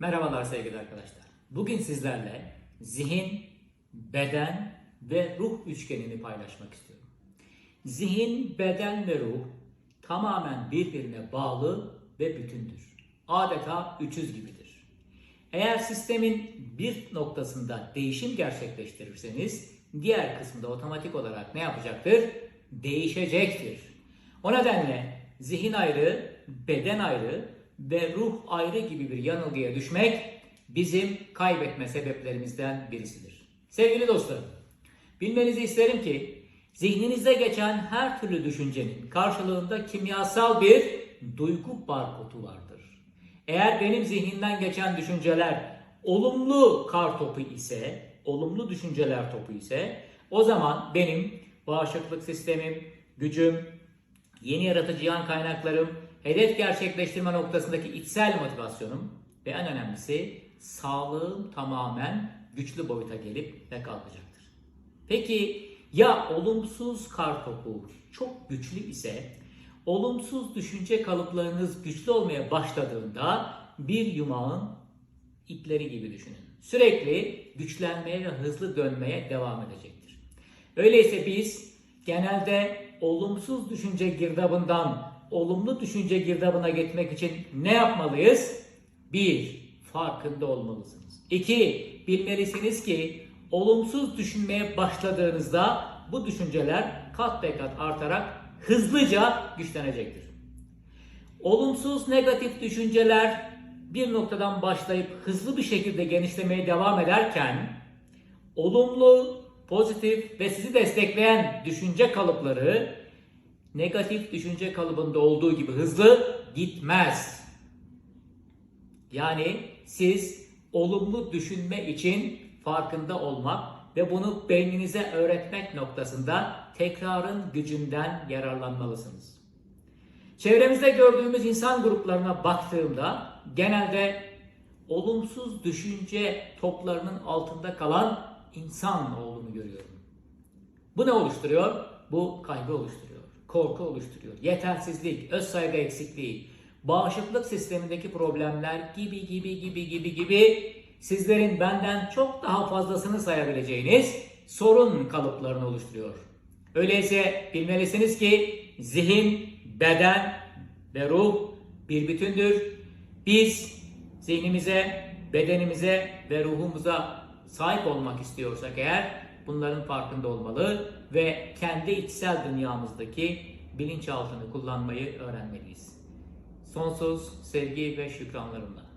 Merhabalar sevgili arkadaşlar. Bugün sizlerle zihin, beden ve ruh üçgenini paylaşmak istiyorum. Zihin, beden ve ruh tamamen birbirine bağlı ve bütündür. Adeta üçüz gibidir. Eğer sistemin bir noktasında değişim gerçekleştirirseniz diğer kısmında otomatik olarak ne yapacaktır? Değişecektir. O nedenle zihin ayrı, beden ayrı ve ruh ayrı gibi bir yanılgıya düşmek bizim kaybetme sebeplerimizden birisidir. Sevgili dostlarım, bilmenizi isterim ki zihninizde geçen her türlü düşüncenin karşılığında kimyasal bir duygu barkodu vardır. Eğer benim zihnimden geçen düşünceler olumlu kar topu ise, olumlu düşünceler topu ise o zaman benim bağışıklık sistemim, gücüm, yeni yaratıcı yan kaynaklarım, hedef gerçekleştirme noktasındaki içsel motivasyonum ve en önemlisi sağlığım tamamen güçlü boyuta gelip ve kalkacaktır. Peki ya olumsuz kar topu çok güçlü ise olumsuz düşünce kalıplarınız güçlü olmaya başladığında bir yumağın ipleri gibi düşünün. Sürekli güçlenmeye ve hızlı dönmeye devam edecektir. Öyleyse biz genelde olumsuz düşünce girdabından olumlu düşünce girdabına geçmek için ne yapmalıyız? Bir, farkında olmalısınız. İki, bilmelisiniz ki olumsuz düşünmeye başladığınızda bu düşünceler kat be kat artarak hızlıca güçlenecektir. Olumsuz negatif düşünceler bir noktadan başlayıp hızlı bir şekilde genişlemeye devam ederken olumlu, pozitif ve sizi destekleyen düşünce kalıpları negatif düşünce kalıbında olduğu gibi hızlı gitmez. Yani siz olumlu düşünme için farkında olmak ve bunu beyninize öğretmek noktasında tekrarın gücünden yararlanmalısınız. Çevremizde gördüğümüz insan gruplarına baktığımda genelde olumsuz düşünce toplarının altında kalan insan olduğunu görüyorum. Bu ne oluşturuyor? Bu kaygı oluşturuyor, korku oluşturuyor, yetersizlik, öz saygı eksikliği, bağışıklık sistemindeki problemler gibi gibi gibi gibi gibi sizlerin benden çok daha fazlasını sayabileceğiniz sorun kalıplarını oluşturuyor. Öyleyse bilmelisiniz ki zihin, beden ve ruh bir bütündür. Biz zihnimize, bedenimize ve ruhumuza sahip olmak istiyorsak eğer bunların farkında olmalı ve kendi içsel dünyamızdaki bilinçaltını kullanmayı öğrenmeliyiz. Sonsuz sevgi ve şükranlarımla.